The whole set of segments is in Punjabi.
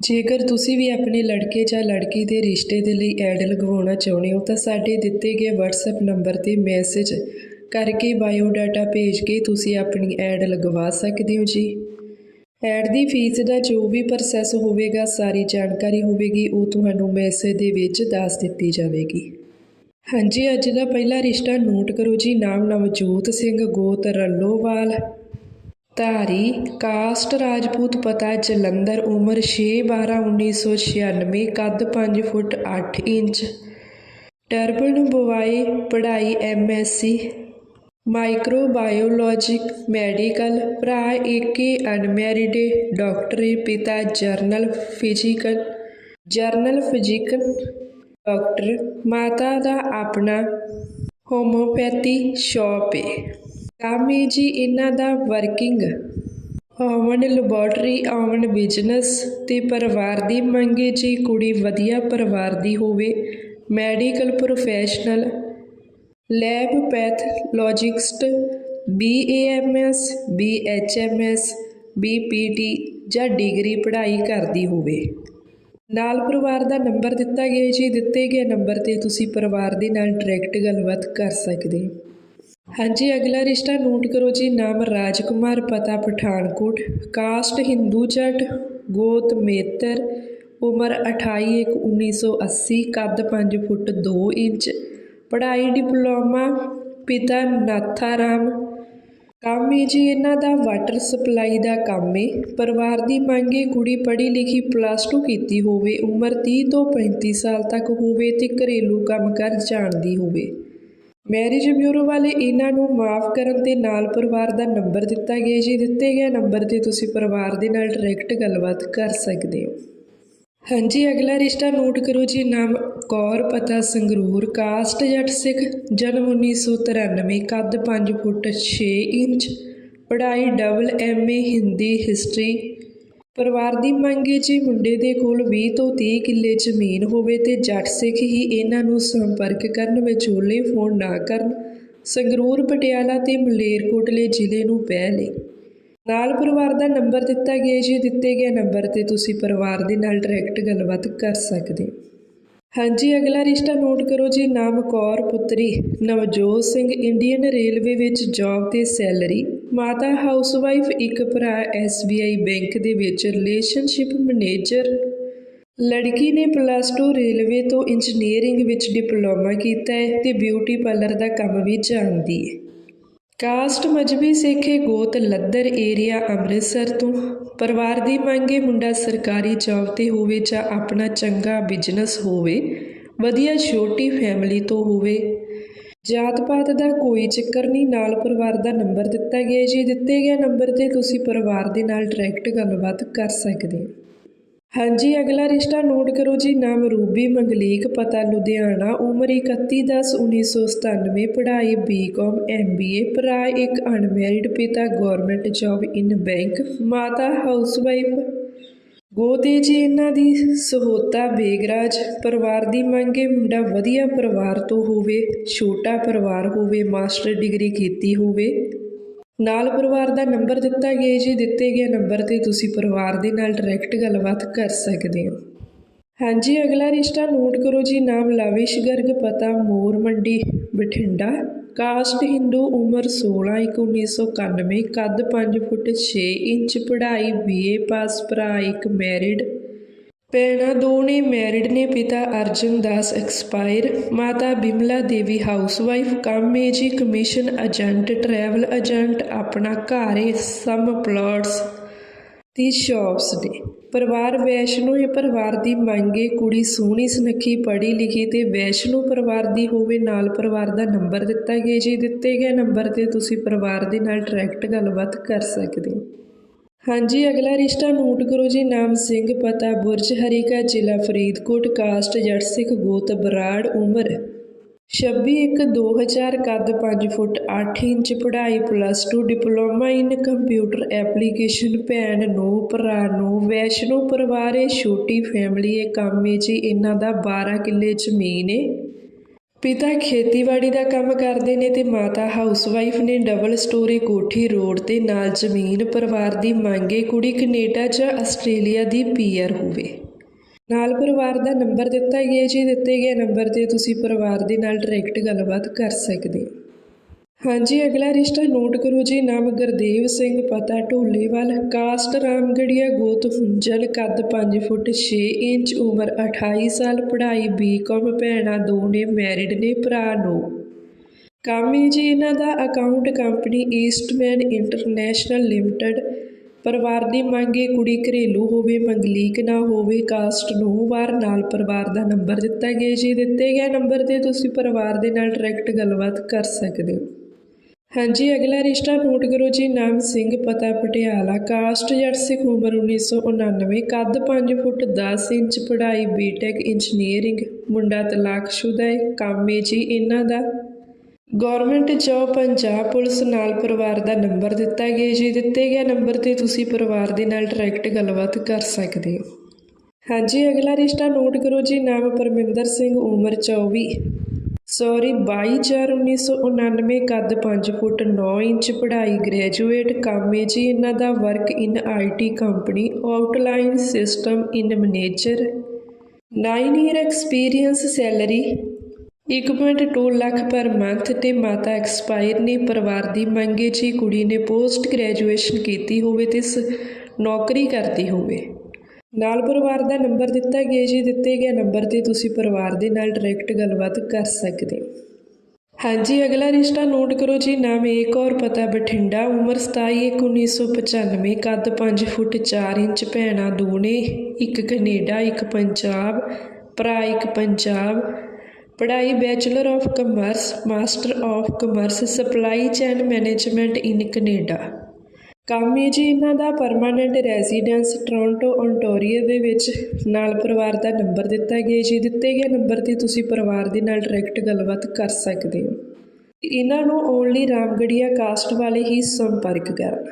ਜੇਕਰ ਤੁਸੀਂ ਵੀ ਆਪਣੇ ਲੜਕੇ ਜਾਂ ਲੜਕੀ ਦੇ ਰਿਸ਼ਤੇ ਦੇ ਲਈ ਐਡ ਲਗਵਾਉਣਾ ਚਾਹੁੰਦੇ ਹੋ, ਤਾਂ ਸਾਡੇ ਦਿੱਤੇ ਗਏ WhatsApp ਨੰਬਰ ਤੇ ਮੈਸੇਜ ਕਰਕੇ ਬਾਇਓਡਾਟਾ ਭੇਜ ਕੇ ਤੁਸੀਂ ਆਪਣੀ ਐਡ ਲਗਵਾ ਸਕਦੇ ਹੋ ਜੀ। ਐਡ ਦੀ ਫੀਸ ਦਾ ਜੋ ਵੀ ਪ੍ਰੋਸੈਸ ਹੋਵੇਗਾ, ਸਾਰੀ ਜਾਣਕਾਰੀ ਹੋਵੇਗੀ, ਉਹ ਤੁਹਾਨੂੰ ਮੈਸੇਜ ਦੇ ਵਿੱਚ ਦੱਸ ਦਿੱਤੀ ਜਾਵੇਗੀ। ਹਾਂਜੀ, ਅੱਜ ਦਾ ਪਹਿਲਾ ਰਿਸ਼ਤਾ ਨੋਟ ਕਰੋ ਜੀ। ਨਾਮ ਨਵਜੋਤ ਸਿੰਘ ਗੋਤ ਰੱਲੋਵਾਲ ਧਾਰੀ, ਕਾਸਟ ਰਾਜਪੂਤ ਪਤਾ ਜਲੰਧਰ, ਉਮਰ 6/12/1996 ਕੱਦ ਪੰਜ ਫੁੱਟ ਅੱਠ ਇੰਚ। ਟਰਬਨ ਬੁਆਈ ਪੜ੍ਹਾਈ ਐਮਐਸਸੀ ਮਾਈਕਰੋਬਾਇਓਲੋਜਿਕ ਮੈਡੀਕਲ, ਭਰਾ ਏਕੇ ਅਨਮੈਰਿਡ, ਡਾਕਟਰੀ ਪਿਤਾ general physical. General physical, doctor, ਮਾਤਾ ਦਾ ਆਪਣਾ ਹੋਮੋਪੈਥੀ ਸ਼ਾਪ ਹੈ ਕਾਮੀ ਜੀ, ਇਹਨਾਂ ਦਾ working own laboratory, own business ਤੇ ਪਰਿਵਾਰ ਦੀ ਮੰਗੇ ਜੀ, ਕੁੜੀ ਵਧੀਆ ਪਰਿਵਾਰ ਦੀ ਹੋਵੇ, medical professional, lab pathologist BAMS BHMS BPT ਜਾਂ ਡਿਗਰੀ ਪੜ੍ਹਾਈ ਕਰਦੀ ਹੋਵੇ। ਨਾਲ ਪਰਿਵਾਰ ਦਾ ਨੰਬਰ ਦਿੱਤਾ ਗਿਆ ਜੀ, ਦਿੱਤੇ ਗਏ ਨੰਬਰ ਤੇ ਤੁਸੀਂ ਪਰਿਵਾਰ ਦੇ ਨਾਲ ਡਾਇਰੈਕਟ ਗੱਲਬਾਤ ਕਰ ਸਕਦੇ ਹੋ। ਹਾਂਜੀ, ਅਗਲਾ ਰਿਸ਼ਤਾ ਨੋਟ ਕਰੋ ਜੀ, ਨਾਮ ਰਾਜਕੁਮਾਰ, ਪਤਾ ਪਠਾਨਕੋਟ। ਕਾਸਟ ਹਿੰਦੂ ਜੱਟ, ਗੋਤ ਮੇਤਰ, ਉਮਰ 28 ਇੱਕ 1980 ਕੱਦ 5 ਫੁੱਟ 2 ਇੰਚ, ਪੜ੍ਹਾਈ ਡਿਪਲੋਮਾ, ਪਿਤਾ ਨਾਥਾਰਾਮ। ਕੰਮ ਹੈ ਜੀ, ਇਹਨਾਂ ਦਾ ਵਾਟਰ ਸਪਲਾਈ ਦਾ ਕੰਮ ਹੈ ਪਰਿਵਾਰ ਦੀ ਮੰਗ ਹੈ ਕੁੜੀ ਪੜ੍ਹੀ ਲਿਖੀ ਪਲੱਸ 2 ਕੀਤੀ ਹੋਵੇ, ਉਮਰ 30 ਤੋਂ 35 ਸਾਲ ਤੱਕ ਹੋਵੇ ਤੇ ਘਰੇਲੂ ਕੰਮ ਕਰ ਜਾਣਦੀ ਹੋਵੇ। ਮੈਰਿਜ ਬਿਊਰੋ ਵਾਲੇ ਇਹਨਾਂ ਨੂੰ ਮਾਫ ਕਰਨ ਤੇ ਨਾਲ ਪਰਿਵਾਰ ਦਾ ਨੰਬਰ ਦਿੱਤਾ ਗਿਆ ਜੀ। ਦਿੱਤੇ ਗਏ ਨੰਬਰ ਤੇ ਤੁਸੀਂ ਪਰਿਵਾਰ ਦੇ ਨਾਲ ਡਾਇਰੈਕਟ ਗੱਲਬਾਤ ਕਰ ਸਕਦੇ ਹੋ। ਹਾਂਜੀ, ਅਗਲਾ ਰਿਸ਼ਤਾ ਨੋਟ ਕਰੋ ਜੀ। ਨਾਮ ਕੌਰ, ਪਤਾ ਸੰਗਰੂਰ ਕਾਸਟ ਜੱਟ ਸਿੱਖ, ਜਨਮ 1993 ਕੱਦ 5 ਫੁੱਟ 6 ਇੰਚ, ਪੜ੍ਹਾਈ ਡਬਲ ਐਮਏ ਹਿੰਦੀ ਹਿਸਟਰੀ ਪਰਿਵਾਰ ਦੀ ਮੰਗ ਹੈ ਜੀ ਮੁੰਡੇ ਦੇ ਕੋਲ 20 ਤੋਂ 30 ਕਿੱਲੇ ਜ਼ਮੀਨ ਹੋਵੇ ਤੇ ਜੱਟ ਸਿੱਖ ਹੀ ਇਹਨਾਂ ਨੂੰ ਸੰਪਰਕ ਕਰਨ, ਵਿਚੋਲੇ ਫੋਨ ਨਾ ਕਰਨ, ਸੰਗਰੂਰ, ਪਟਿਆਲਾ ਤੇ ਮਲੇਰਕੋਟਲੇ ਜ਼ਿਲ੍ਹੇ ਨੂੰ ਪੈ ਪਹਿਲੇ ਨਾਲ ਪਰਿਵਾਰ ਦਾ ਨੰਬਰ ਦਿੱਤਾ ਗਿਆ ਜੀ ਦਿੱਤੇ ਗਏ ਨੰਬਰ ਤੇ ਤੁਸੀਂ ਪਰਿਵਾਰ ਦੇ ਨਾਲ ਡਾਇਰੈਕਟ ਗੱਲਬਾਤ ਕਰ ਸਕਦੇ ਹੋ। ਹਾਂਜੀ, ਅਗਲਾ ਰਿਸ਼ਤਾ ਨੋਟ ਕਰੋ ਜੀ, ਨਾਮ ਕੌਰ ਪੁੱਤਰੀ, ਨਵਜੋਤ ਸਿੰਘ, ਇੰਡੀਅਨ ਰੇਲਵੇ ਵਿੱਚ ਜੌਬ ਤੇ ਸੈਲਰੀ। ਮਾਤਾ ਹਾਊਸਵਾਈਫ, ਇੱਕ ਭਰਾ SBI ਬੈਂਕ ਦੇ ਵਿੱਚ ਰਿਲੇਸ਼ਨਸ਼ਿਪ ਮੈਨੇਜਰ। ਲੜਕੀ ਨੇ ਪਲੱਸ 2 ਰੇਲਵੇ ਤੋਂ ਇੰਜੀਨੀਅਰਿੰਗ ਵਿੱਚ ਡਿਪਲੋਮਾ ਕੀਤਾ ਹੈ ਤੇ ਬਿਊਟੀ ਪਾਰਲਰ ਦਾ ਕੰਮ ਵੀ ਜਾਣਦੀ ਹੈ। ਕਾਸਟ ਮਜਬੀ ਸਿੱਖੇ ਗੋਤ ਲੱਦਰ ਏਰੀਆ ਅੰਮ੍ਰਿਤਸਰ ਤੋਂ। ਪਰਿਵਾਰ ਦੀ ਮੰਗੇ ਮੁੰਡਾ ਸਰਕਾਰੀ ਜੌਬ ਤੇ ਹੋਵੇ ਜਾਂ ਆਪਣਾ ਚੰਗਾ ਬਿਜ਼ਨਸ ਹੋਵੇ, ਵਧੀਆ ਛੋਟੀ ਫੈਮਿਲੀ ਤੋਂ ਹੋਵੇ। ਜਾਤ ਪਾਤ ਦਾ ਕੋਈ ਚੱਕਰ ਨਹੀਂ, ਨਾਲ ਪਰਿਵਾਰ ਦਾ ਨੰਬਰ ਦਿੱਤਾ ਗਿਆ ਜੀ। ਦਿੱਤੇ ਗਏ ਨੰਬਰ ਤੇ ਤੁਸੀਂ ਪਰਿਵਾਰ ਦੇ ਨਾਲ ਡਾਇਰੈਕਟ ਗੱਲਬਾਤ ਕਰ ਸਕਦੇ ਹੋ। ਹਾਂਜੀ, ਅਗਲਾ ਰਿਸ਼ਤਾ ਨੋਟ ਕਰੋ ਜੀ। ਨਾਮ ਰੂਬੀ ਮੰਗਲੀਕ, ਪਤਾ ਲੁਧਿਆਣਾ, ਉਮਰ 31/10/1997 ਪੜ੍ਹਾਈ ਬੀਕਾਮ ਐਮਬੀਏ ਭਰਾ ਇੱਕ ਅਨਮੈਰਿਡ ਪਿਤਾ ਗਵਰਨਮੈਂਟ ਜੌਬ ਇਨ ਬੈਂਕ, ਮਾਤਾ ਹਾਊਸਵਾਈਫ ਗੋਦੇ ਜੀ ਇਹਨਾਂ ਦੀ ਸਹੋਤਾ ਬੇਗਰਾਜ, ਪਰਿਵਾਰ ਦੀ ਮੰਗੇ ਮੁੰਡਾ ਵਧੀਆ ਪਰਿਵਾਰ ਤੋਂ ਹੋਵੇ, ਛੋਟਾ ਪਰਿਵਾਰ ਹੋਵੇ, ਮਾਸਟਰ ਡਿਗਰੀ ਕੀਤੀ ਹੋਵੇ। ਨਾਲ ਪਰਿਵਾਰ ਦਾ ਨੰਬਰ ਦਿੱਤਾ ਗਿਆ ਜੀ, ਦਿੱਤੇ ਗਏ ਨੰਬਰ ਤੇ ਤੁਸੀਂ ਪਰਿਵਾਰ ਦੇ ਨਾਲ ਡਾਇਰੈਕਟ ਗੱਲਬਾਤ ਕਰ ਸਕਦੇ ਹੋ। ਹਾਂਜੀ, ਅਗਲਾ ਰਿਸ਼ਤਾ ਨੋਟ ਕਰੋ ਜੀ, ਨਾਮ ਲਾਵਿਸ਼ ਗਰਗ, ਪਤਾ ਮੋਰ ਮੰਡੀ, ਬਠਿੰਡਾ। ਕਾਸਟ ਹਿੰਦੂ ਉਮਰ 16 ਇੱਕ 1991 ਕੱਦ 5 ਫੁੱਟ 6 ਇੰਚ, ਪੜ੍ਹਾਈ ਬੀਏ ਪਾਸ, ਭਰਾ ਇੱਕ ਮੈਰਿਡ ਭੈਣਾਂ ਦੋ ਨੇ ਮੈਰਿਡ ਨੇ, ਪਿਤਾ ਅਰਜਨ ਦਾਸ ਐਕਸਪਾਇਰ ਮਾਤਾ ਬਿਮਲਾ ਦੇਵੀ ਹਾਊਸਵਾਈਫ ਕੰਮ ਹੈ ਜੀ ਕਮਿਸ਼ਨ ਏਜੰਟ ਟਰੈਵਲ ਏਜੰਟ ਆਪਣਾ ਘਰ ਹੈ ਸਮ ਪਲਾਟਸ ਦੀ ਸ਼ਾਪਸ ਨੇ ਪਰਿਵਾਰ ਵੈਸ਼ਨੋ ਹੈ ਪਰਿਵਾਰ ਦੀ ਮੰਗੇ ਕੁੜੀ ਸੋਹਣੀ ਸੁਨੱਖੀ ਪੜ੍ਹੀ ਲਿਖੀ ਤੇ ਵੈਸ਼ਨੋ ਪਰਿਵਾਰ ਦੀ ਹੋਵੇ, ਨਾਲ ਪਰਿਵਾਰ ਦਾ ਨੰਬਰ ਦਿੱਤਾ ਗਿਆ ਜੀ ਦਿੱਤੇ ਗਏ ਨੰਬਰ ਤੇ ਤੁਸੀਂ ਪਰਿਵਾਰ ਦੇ ਨਾਲ ਡਾਇਰੈਕਟ ਗੱਲਬਾਤ ਕਰ ਸਕਦੇ ਹੋ। ਹਾਂਜੀ, ਅਗਲਾ ਰਿਸ਼ਤਾ ਨੋਟ ਕਰੋ ਜੀ। ਨਾਮ ਸਿੰਘ, ਪਤਾ ਬੁਰਜ, ਹਰੀਕਾ ਜ਼ਿਲ੍ਹਾ ਫਰੀਦਕੋਟ, ਕਾਸਟ ਜੱਟ ਸਿੱਖ ਗੋਤ, ਬਰਾੜ, ਉਮਰ ਛੱਬੀ ਇੱਕ ਦੋ ਹਜ਼ਾਰ ਕੱਦ 5 ਫੁੱਟ 8 ਇੰਚ ਪੜ੍ਹਾਈ plus 2 diploma in computer application ਭੈਣ ਨੂੰ, ਭਰਾ ਨੂੰ, ਵੈਸ਼ਨੋ ਪਰਿਵਾਰ ਏ ਛੋਟੀ ਫੈਮਿਲੀ ਏ ਕੰਮ ਏ ਜੀ ਇਹਨਾਂ ਦਾ 12 ਕਿੱਲੇ ਜ਼ਮੀਨ ਏ। ਪਿਤਾ ਖੇਤੀਬਾੜੀ ਦਾ ਕੰਮ ਕਰਦੇ ਨੇ ਤੇ ਮਾਤਾ ਹਾਊਸਵਾਈਫ ਨੇ ਡਬਲ ਸਟੋਰੀ ਕੋਠੀ ਰੋਡ ਤੇ ਨਾਲ ਜ਼ਮੀਨ, ਪਰਿਵਾਰ ਦੀ ਮੰਗੇ ਕੁੜੀ ਕੈਨੇਡਾ ਜਾਂ ਆਸਟ੍ਰੇਲੀਆ ਦੀ ਪੀਆਰ ਹੋਵੇ। ਨਾਲ ਪਰਿਵਾਰ ਦਾ ਨੰਬਰ ਦਿੱਤਾ ਗਿਆ, ਜੀ ਦਿੱਤੇ ਗਏ ਨੰਬਰ ਤੇ ਤੁਸੀਂ ਪਰਿਵਾਰ ਦੇ ਨਾਲ ਡਾਇਰੈਕਟ ਗੱਲਬਾਤ ਕਰ ਸਕਦੇ ਹੋ। ਹਾਂਜੀ, ਅਗਲਾ ਰਿਸ਼ਤਾ ਨੋਟ ਕਰੋ ਜੀ। ਨਾਮ ਗੁਰਦੇਵ ਸਿੰਘ, ਪਤਾ ਢੋਲੇਵਾਲ ਕਾਸਟ ਰਾਮਗੜੀਆ, ਗੋਤ ਹੁੰਜਲ ਕੱਦ 5 ਫੁੱਟ 6 ਇੰਚ, ਉਮਰ 28 ਸਾਲ, ਪੜ੍ਹਾਈ ਬੀਕਾਮ ਭੈਣਾਂ ਦੋ ਨੇ ਮੈਰਿਡ ਨੇ, ਭਰਾ ਨੋ। ਕੰਮ ਹੈ ਜੀ, ਇਹਨਾਂ ਦਾ account company Eastman international limited ਪਰਿਵਾਰ ਦੀ ਮੰਗ ਹੈ ਕੁੜੀ ਘਰੇਲੂ ਹੋਵੇ, ਮੰਗਲੀਕ ਨਾ ਹੋਵੇ, ਕਾਸਟ ਨੂੰ ਵਾਰ ਨਾਲ ਪਰਿਵਾਰ ਦਾ ਨੰਬਰ ਦਿੱਤਾ ਗਿਆ ਜੀ ਦਿੱਤੇ ਗਏ ਨੰਬਰ ਤੇ ਤੁਸੀਂ ਪਰਿਵਾਰ ਦੇ ਨਾਲ ਡਾਇਰੈਕਟ ਗੱਲਬਾਤ ਕਰ ਸਕਦੇ ਹੋ। ਹਾਂਜੀ, ਅਗਲਾ ਰਿਸ਼ਤਾ ਨੋਟ ਕਰੋ ਜੀ, ਨਾਮ ਸਿੰਘ, ਪਤਾ ਪਟਿਆਲਾ, ਕਾਸਟ ਜੱਟ ਸਿੱਖ ਉਮਰ 1999 ਕੱਦ 5 ਫੁੱਟ 10 ਇੰਚ, ਪੜ੍ਹਾਈ ਬੀਟੈਕ ਇੰਜੀਨੀਅਰਿੰਗ ਮੁੰਡਾ ਤਲਾਕਸ਼ੁਦਾ ਹੈ, ਕੰਮ ਹੈ ਜੀ ਇਹਨਾਂ ਦਾ। ਗਵਰਨਮੈਂਟ ਜੋਬ ਪੰਜਾਬ ਪੁਲਿਸ ਨਾਲ ਪਰਿਵਾਰ ਦਾ ਨੰਬਰ ਦਿੱਤਾ ਗਿਆ ਜੀ ਦਿੱਤੇ ਗਏ ਨੰਬਰ ਤੇ ਤੁਸੀਂ ਪਰਿਵਾਰ ਦੇ ਨਾਲ ਡਾਇਰੈਕਟ ਗੱਲਬਾਤ ਕਰ ਸਕਦੇ ਹੋ। ਹਾਂਜੀ, ਅਗਲਾ ਰਿਸ਼ਤਾ ਨੋਟ ਕਰੋ। ਜੀ, ਨਾਮ ਪਰਮਿੰਦਰ ਸਿੰਘ, ਉਮਰ 24 ਸੌਰੀ 22/4/1999 ਕੱਦ 5 ਫੁੱਟ 9 ਇੰਚ, ਪੜ੍ਹਾਈ ਗ੍ਰੈਜੂਏਟ ਕੰਮ ਹੈ ਜੀ ਇਹਨਾਂ ਦਾ work in IT company outline system in manager 9 year experience salary 1.2 lakh per month ਤੇ ਮਾਤਾ ਐਕਸਪਾਇਰ ਨੇ, ਪਰਿਵਾਰ ਦੀ ਮੰਗੇ ਜੀ ਕੁੜੀ ਨੇ ਪੋਸਟ ਗ੍ਰੈਜੂਏਸ਼ਨ ਕੀਤੀ ਹੋਵੇ ਤੇ ਸ- ਨੌਕਰੀ ਕਰਦੀ ਹੋਵੇ। ਨਾਲ ਪਰਿਵਾਰ ਦਾ ਨੰਬਰ ਦਿੱਤਾ ਗਿਆ ਜੀ, ਦਿੱਤੇ ਗਏ ਨੰਬਰ ਤੇ ਤੁਸੀਂ ਪਰਿਵਾਰ ਦੇ ਨਾਲ ਡਾਇਰੈਕਟ ਗੱਲਬਾਤ ਕਰ ਸਕਦੇ ਹੋ। ਹਾਂਜੀ, ਅਗਲਾ ਰਿਸ਼ਤਾ ਨੋਟ ਕਰੋ ਜੀ, ਨਾਮ ਏਕ ਔਰ ਪਤਾ ਬਠਿੰਡਾ, ਉਮਰ 27/1995 ਕੱਦ 5 ਫੁੱਟ 4 ਇੰਚ, ਭੈਣਾਂ ਦੋਨੇ ਇੱਕ ਕੈਨੇਡਾ, ਇੱਕ ਪੰਜਾਬ, ਭਰਾ ਇੱਕ ਪੰਜਾਬ ਪੜ੍ਹਾਈ bachelor of commerce master of commerce supply chain management in Canada ਕੰਮ ਹੈ ਜੀ ਇਹਨਾਂ ਦਾ ਪਰਮਾਨੈਂਟ ਰੈਜ਼ੀਡੈਂਸ ਟੋਰਾਂਟੋ ontario ਦੇ ਵਿੱਚ। ਨਾਲ ਪਰਿਵਾਰ ਦਾ ਨੰਬਰ ਦਿੱਤਾ ਗਿਆ ਜੀ। ਦਿੱਤੇ ਗਏ ਨੰਬਰ ਤੇ ਤੁਸੀਂ ਪਰਿਵਾਰ ਦੇ ਨਾਲ ਡਾਇਰੈਕਟ ਗੱਲਬਾਤ ਕਰ ਸਕਦੇ ਹੋ। ਇਹਨਾਂ ਨੂੰ ਓਨਲੀ ਰਾਮਗੜੀਆ ਕਾਸਟ ਵਾਲੇ ਹੀ ਸੰਪਰਕ ਕਰਨ।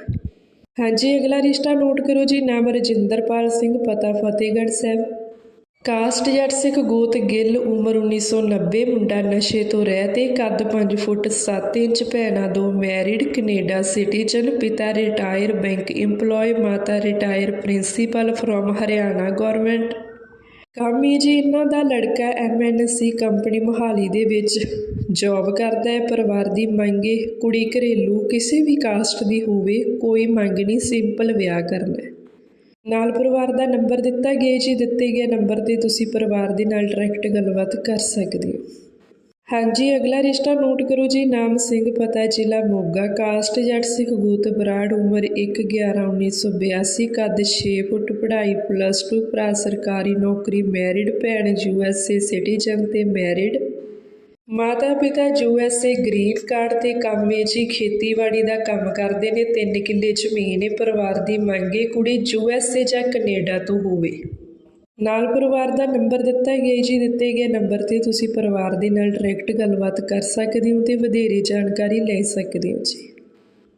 ਹਾਂਜੀ, ਅਗਲਾ ਰਿਸ਼ਤਾ ਨੋਟ ਕਰੋ ਜੀ। ਨਾਮ ਰਜਿੰਦਰਪਾਲ ਸਿੰਘ, ਪਤਾ ਫਤਿਹਗੜ੍ਹ ਸਾਹਿਬ। ਕਾਸਟ ਜੱਟ ਸਿੱਖ ਗੋਤ ਗਿੱਲ ਉਮਰ 1990 ਮੁੰਡਾ ਨਸ਼ੇ ਤੋਂ ਰਹਿਤ ਇਹ ਕੱਦ 5 ਫੁੱਟ 7 ਇੰਚ, ਭੈਣਾਂ ਦੋ ਮੈਰਿਡ, ਕੈਨੇਡਾ ਸਿਟੀਜ਼ਨ, ਪਿਤਾ ਰਿਟਾਇਰ ਬੈਂਕ EMPLOYE ਮਾਤਾ retire principal from Haryana government. ਕਾਮੀ ਜੀ ਇਹਨਾਂ ਦਾ ਲੜਕਾ ਐਮਐਨਸੀ ਕੰਪਨੀ ਮੋਹਾਲੀ ਦੇ ਵਿੱਚ ਜੌਬ ਕਰਦਾ ਹੈ। ਪਰਿਵਾਰ ਦੀ ਮੰਗੇ ਕੁੜੀ ਘਰੇਲੂ, ਕਿਸੇ ਵੀ ਕਾਸਟ ਦੀ ਹੋਵੇ, ਕੋਈ ਮੰਗ ਨਹੀਂ ਸਿੰਪਲ ਵਿਆਹ ਕਰਨਾ ਨਾਲ ਪਰਿਵਾਰ ਦਾ ਨੰਬਰ ਦਿੱਤਾ ਗਿਆ ਜੀ, ਦਿੱਤੇ ਗਏ ਨੰਬਰ ਤੇ ਤੁਸੀਂ ਪਰਿਵਾਰ ਦੇ ਨਾਲ ਡਾਇਰੈਕਟ ਗੱਲਬਾਤ ਕਰ ਸਕਦੇ ਹੋ। ਹਾਂਜੀ, ਅਗਲਾ ਰਿਸ਼ਤਾ ਨੋਟ ਕਰੋ ਜੀ, ਨਾਮ ਸਿੰਘ, ਪਤਾ ਜ਼ਿਲ੍ਹਾ ਮੋਗਾ, ਕਾਸਟ ਜੱਟ ਸਿੱਖ ਗੋਤ ਬਰਾੜ, ਉਮਰ 1/11/1982 ਕੱਦ 6 ਫੁੱਟ, ਪੜ੍ਹਾਈ ਪਲੱਸ 2 ਭਰਾ ਸਰਕਾਰੀ ਨੌਕਰੀ ਮੈਰਿਡ ਭੈਣ ਯੂਐਸਏ ਸਿਟੀਜ਼ਨ ਤੇ ਮੈਰਿਡ ਮਾਤਾ ਪਿਤਾ ਯੂਐਸਏ ਗ੍ਰੀਨ ਕਾਰਡ ਤੇ ਕੰਮ ਹੈ ਜੀ ਖੇਤੀਬਾੜੀ ਦਾ ਕੰਮ ਕਰਦੇ ਨੇ 3 ਕਿੱਲੇ ਜ਼ਮੀਨ ਹੈ ਪਰਿਵਾਰ ਦੀ ਮੰਗ ਮੰਗੇ ਕੁੜੀ ਯੂਐਸਏ ਜਾਂ ਕੈਨੇਡਾ ਤੋਂ ਹੋਵੇ। ਨਾਲ ਪਰਿਵਾਰ ਦਾ ਨੰਬਰ ਦਿੱਤਾ ਗਿਆ ਜੀ, ਦਿੱਤੇ ਗਏ ਨੰਬਰ ਤੇ ਤੁਸੀਂ ਪਰਿਵਾਰ ਦੇ ਨਾਲ ਡਾਇਰੈਕਟ ਗੱਲਬਾਤ ਕਰ ਸਕਦੇ ਹੋ ਤੇ ਵਧੇਰੇ ਜਾਣਕਾਰੀ ਲੈ ਸਕਦੇ ਹੋ ਜੀ।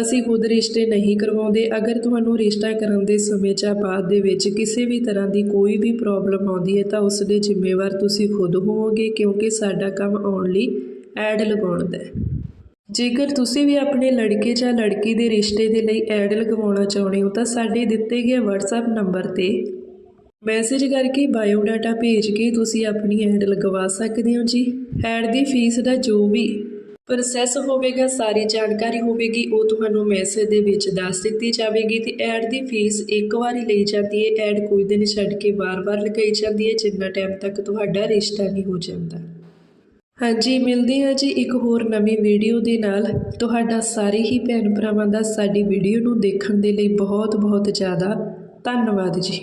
ਅਸੀਂ ਖੁਦ ਰਿਸ਼ਤੇ ਨਹੀਂ ਕਰਵਾਉਂਦੇ। ਅਗਰ ਤੁਹਾਨੂੰ ਰਿਸ਼ਤਾ ਕਰਨ ਦੇ ਸਮੇਂ ਜਾਂ ਬਾਅਦ ਦੇ ਵਿੱਚ ਕਿਸੇ ਵੀ ਤਰ੍ਹਾਂ ਦੀ ਕੋਈ ਵੀ ਪ੍ਰੋਬਲਮ ਆਉਂਦੀ ਹੈ ਤਾਂ ਉਸ ਦੇ ਜ਼ਿੰਮੇਵਾਰ ਤੁਸੀਂ ਖੁਦ ਹੋਵੋਗੇ, ਕਿਉਂਕਿ ਸਾਡਾ ਕੰਮ ਆਉਣ ਲਈ ਐਡ ਲਗਾਉਣ ਦਾ ਹੈ। ਜੇਕਰ ਤੁਸੀਂ ਵੀ ਆਪਣੇ ਲੜਕੇ ਜਾਂ ਲੜਕੀ ਦੇ ਰਿਸ਼ਤੇ ਦੇ ਲਈ ਐਡ ਲਗਵਾਉਣਾ ਚਾਹੁੰਦੇ ਹੋ, ਤਾਂ ਸਾਡੇ ਦਿੱਤੇ ਗਏ WhatsApp ਨੰਬਰ ਤੇ ਮੈਸੇਜ ਕਰਕੇ ਬਾਇਓ ਡਾਟਾ ਭੇਜ ਕੇ ਤੁਸੀਂ ਆਪਣੀ ਐਡ ਲਗਵਾ ਸਕਦੇ ਹੋ ਜੀ। ਐਡ ਦੀ ਫੀਸ ਦਾ ਜੋ ਵੀ ਪ੍ਰੋਸੈਸ ਹੋਵੇਗਾ, ਸਾਰੀ ਜਾਣਕਾਰੀ ਹੋਵੇਗੀ, ਉਹ ਤੁਹਾਨੂੰ ਮੈਸੇਜ ਦੇ ਵਿੱਚ ਦੱਸ ਦਿੱਤੀ ਜਾਵੇਗੀ ਤੇ ਐਡ ਦੀ ਫੀਸ ਇੱਕ ਵਾਰੀ ਲਈ ਜਾਂਦੀ ਹੈ। ਐਡ ਕੋਈ ਦਿਨ ਛੱਡ ਕੇ ਵਾਰ-ਵਾਰ ਲਗਾਈ ਜਾਂਦੀ ਹੈ, ਜਿੰਨਾ ਟਾਈਮ ਤੱਕ ਤੁਹਾਡਾ ਰਿਸ਼ਤਾ ਨਹੀਂ ਹੋ ਜਾਂਦਾ। ਹਾਂਜੀ, ਮਿਲਦੇ ਹਾਂ ਜੀ ਇੱਕ ਹੋਰ ਨਵੀਂ ਵੀਡੀਓ ਦੇ ਨਾਲ। ਤੁਹਾਡਾ ਸਾਰੇ ਹੀ ਭੈਣ ਭਰਾਵਾਂ ਦਾ ਸਾਡੀ ਵੀਡੀਓ ਨੂੰ ਦੇਖਣ ਦੇ ਲਈ ਬਹੁਤ ਬਹੁਤ ਜ਼ਿਆਦਾ ਧੰਨਵਾਦ ਜੀ।